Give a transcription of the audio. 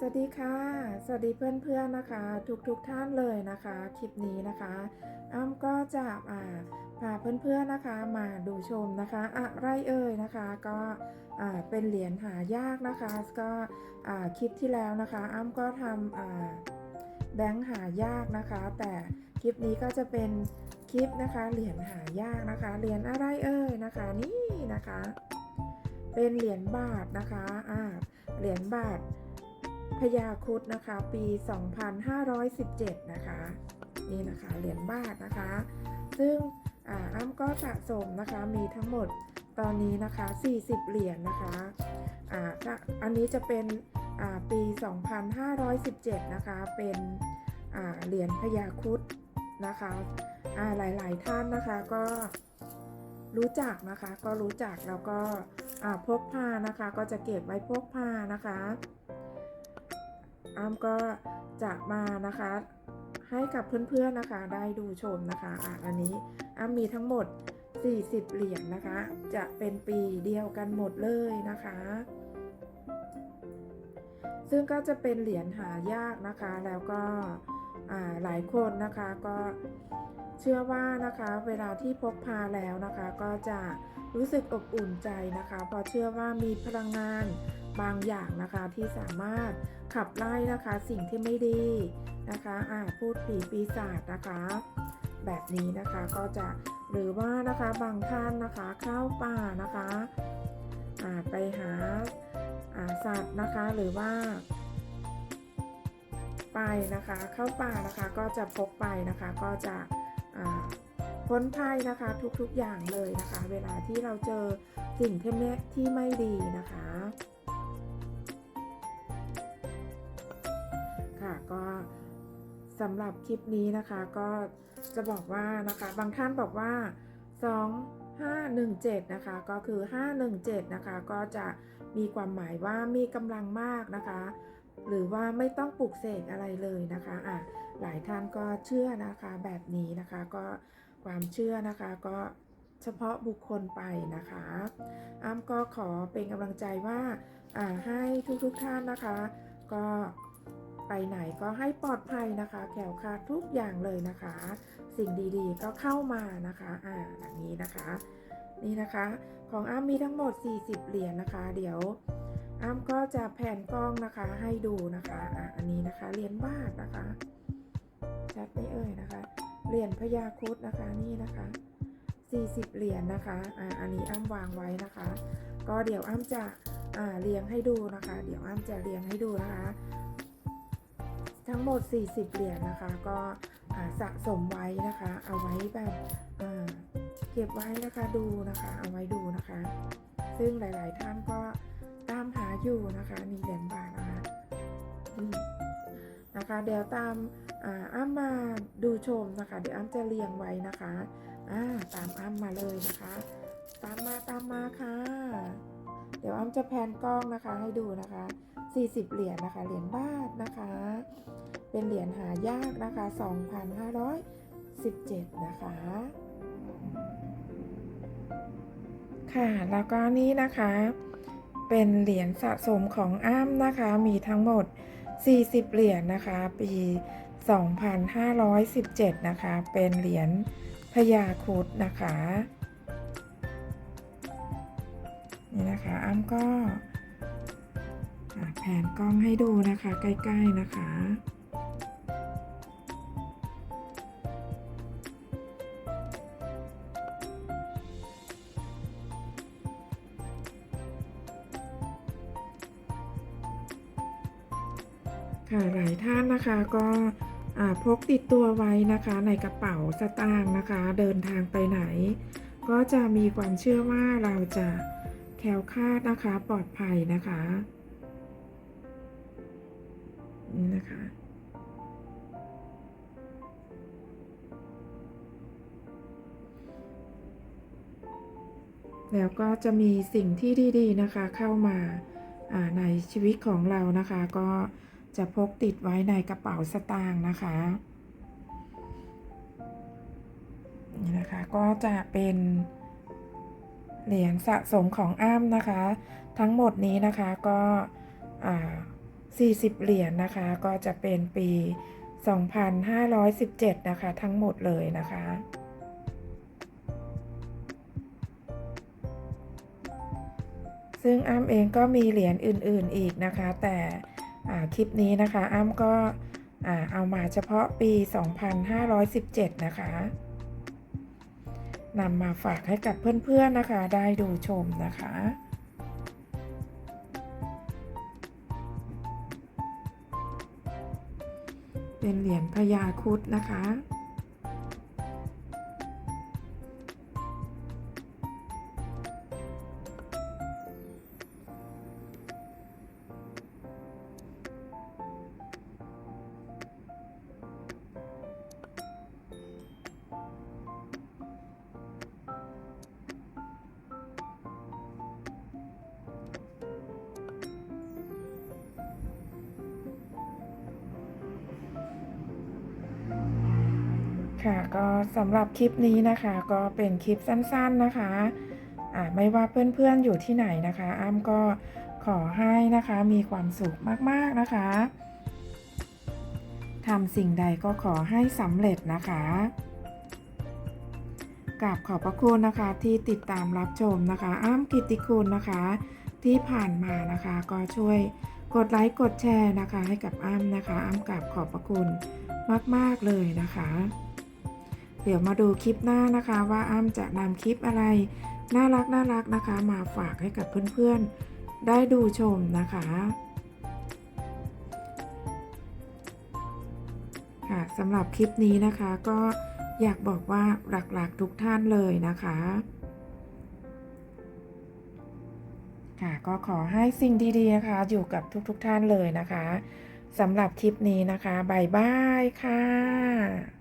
สวัสดีค่ะ สวัสดีเพื่อนๆนะคะ ทุกๆทท่านเลยนะคะ คลิปนี้นะคะอ้ำก็จะอ่าพาเพื่อนๆนะคะมาดูชมนะคะอะไรเอ่ยนะคะก็อ่าเป็นเหรียญหายากนะคะ ก็อ่าคลิปที่แล้วนะคะ อ้ำก็ทำอ่าแบงค์หายากนะคะ แต่คลิปนี้ก็จะเป็นคลิปนะคะเหรียญหายากนะคะเหรียญอะไรเอ่ยนะคะนี่นะคะ เป็นเหรียญบาทนะคะอ่าเหรียญบาท พญาครุดนะคะ ปี 2517 นะคะ นี่นะคะเหรียญบาทนะคะ ซึ่งอ่าอ้ำก็สะสมนะคะมีทั้งหมดตอนนี้นะคะ 40 เหรียญนะคะอ่าอันนี้จะเป็นอ่าปี 2517 นะคะ เป็นเหรียญพญาครุดนะคะอ่าหลายๆ ท่านนะคะก็รู้จักนะคะก็รู้จักแล้วก็พกพานะคะก็จะเก็บไว้พกพานะคะ อ้ำก็จะมานะคะ ให้กับเพื่อนๆนะคะได้ดูชมนะคะอะอันนี้อ้ำมีทั้งหมด 40 เหรียญนะคะ จะเป็นปีเดียวกันหมดเลยนะคะ ซึ่งก็จะเป็นเหรียญหายากนะคะ แล้วก็อ่าหลายคนนะคะก็เชื่อว่านะคะเวลาที่พกพาแล้วนะคะ ก็จะรู้สึกอบอุ่นใจนะคะ เพราะเชื่อว่ามีพลังงาน บางอย่างนะคะที่สามารถขับไล่นะคะสิ่งที่ไม่ดีนะคะอ่าพูดผีปีศาจนะคะ แบบนี้นะคะก็จะหรือว่านะคะบางท่านนะคะเข้าป่านะคะอ่าไปหาอาสัตว์นะคะหรือว่าไปนะคะ เข้าป่านะคะก็จะพกไปนะคะก็จะพ้นภัยนะคะทุกๆอย่างเลยนะคะ เวลาที่เราเจอสิ่งที่ไม่ที่ไม่ดีนะคะ สำหรับคลิปนี้นะคะก็จะบอกว่านะคะบางท่านบอกว่า 2517 นะคะ ก็คือ 517 นะคะ ก็จะมีความหมายว่ามีกำลังมากนะคะ หรือว่าไม่ต้องปลุกเสกอะไรเลยนะคะอะหลายท่านก็เชื่อนะคะแบบนี้นะคะก็ความเชื่อนะคะก็เฉพาะบุคคลไปนะคะอ้ำก็ขอเป็นกำลังใจว่าอ่าให้ทุกๆทท่านนะคะ ก็ ไปไหนก็ให้ปลอดภัยนะคะแขวคลาดทุกอย่างเลยนะคะ สิ่งดีๆก็เข้ามานะคะอ่าอย่างนี้นะคะ นี่นะคะ ของอ้ำมีทั้งหมด 40 เหรียญนะคะ เดี๋ยวอ้ำก็จะแผ่นกล้องนะคะให้ดูนะคะอะอันนี้นะคะเหรียญบาทนะคะชัดไหมเอ่ยนะคะเหรียญพญาครุดนะคะนี่นะคะ 40 เหรียญนะคะอ่าอันนี้อ้ำวางไว้นะคะ ก็เดี๋ยวอ้ำจะอ่าเรียงให้ดูนะคะ เดี๋ยวอ้ำจะเรียงให้ดูนะคะ ทั้งหมด 40 เหรียญนะคะ ก็สะสมไว้นะคะ เอาไว้แบบเก็บไว้นะคะดูนะคะ เอาไว้ดูนะคะ ซึ่งหลาย ๆ ท่านก็ตามหาอยู่นะคะนี่เหรียญบาทนะคะนะคะ เดี๋ยวตามอ่ามาดูชมนะคะ เดี๋ยวอ้ำจะเรียงไว้นะคะอ่าตามอ้ำมาเลยนะคะ ตามมาตามมาค่ะ เดี๋ยวอ้ำจะแพนกล้องนะคะให้ดูนะคะ 40 เหรียญนะคะ เหรียญบาทนะคะ เป็นเหรียญหายากนะคะ 2,517 นะคะ ค่ะแล้วก็นี้นะคะ เป็นเหรียญสะสมของอ้ำนะคะ มีทั้งหมด 40 เหรียญนะคะ ปี 2517 นะคะ เป็นเหรียญพญาครุดนะคะ นี่นะคะอ้ำก็ อะแผนกล้องให้ดูนะคะ ใกล้ๆนะคะค่ะหลายท่านนะคะก็พกติดตัวไว้นะคะ ในกระเป๋าสตางค์นะคะ เดินทางไปไหน ก็จะมีความเชื่อว่าเราจะแคล้วคลาดนะคะปลอดภัยนะคะ นี่นะคะ แล้วก็จะมีสิ่งที่ดีๆนะคะเข้ามาาในชีวิตของเรานะคะ ก็จะพกติดไว้ในกระเป๋าสตางค์นะคะนี่นะคะก็จะเป็นเหรียญสะสมของอ้ำนะคะ ทั้งหมดนี้นะคะก็อ่า 40 เหรียญนะคะ ก็จะเป็นปี 2517 นะคะ ทั้งหมดเลยนะคะซึ่งอ้ำเองก็มีเหรียญอื่นๆอีกนะคะ แต่อ่าคลิปนี้นะคะอ้ำก็อ่าเอามาเฉพาะปี 2517 นะคะนำมาฝากให้กับเพื่อนๆนะคะ ได้ดูชมนะคะ เป็นเหรียญพญาคุดนะคะ ค่ะก็สำหรับคลิปนี้นะคะ ก็เป็นคลิปสั้นๆนะคะอ่าไม่ว่าเพื่อนๆอยู่ที่ไหนนะคะ อ้ำก็ขอให้นะคะมีความสุขมากๆนะคะทำสิ่งใดก็ขอให้สำเร็จนะคะกราบขอบพระคุณนะคะที่ติดตามรับชมนะคะ อ้ำกิตติคุณนะคะ ที่ผ่านมานะคะก็ช่วยกดไลค์กดแชร์นะคะ ให้กับอ้ำนะคะ อ้ำกราบขอบพระคุณมาก ๆ เลยนะคะ ดี๋ยวมาดูคลิปหน้านะคะว่าอ้ำจะนำคลิปอะไร น่ารักน่ารักนะคะ มาฝากให้กับเพื่อนๆ ได้ดูชมนะคะค่ะสำหรับคลิปนี้นะคะก็อยากบอกว่าหลักๆทุกท่านเลยนะคะ ค่ะก็ขอให้สิ่งดีๆนะคะ อยู่กับทุกๆท่านเลยนะคะสำหรับคลิปนี้นะคะบายบายค่ะ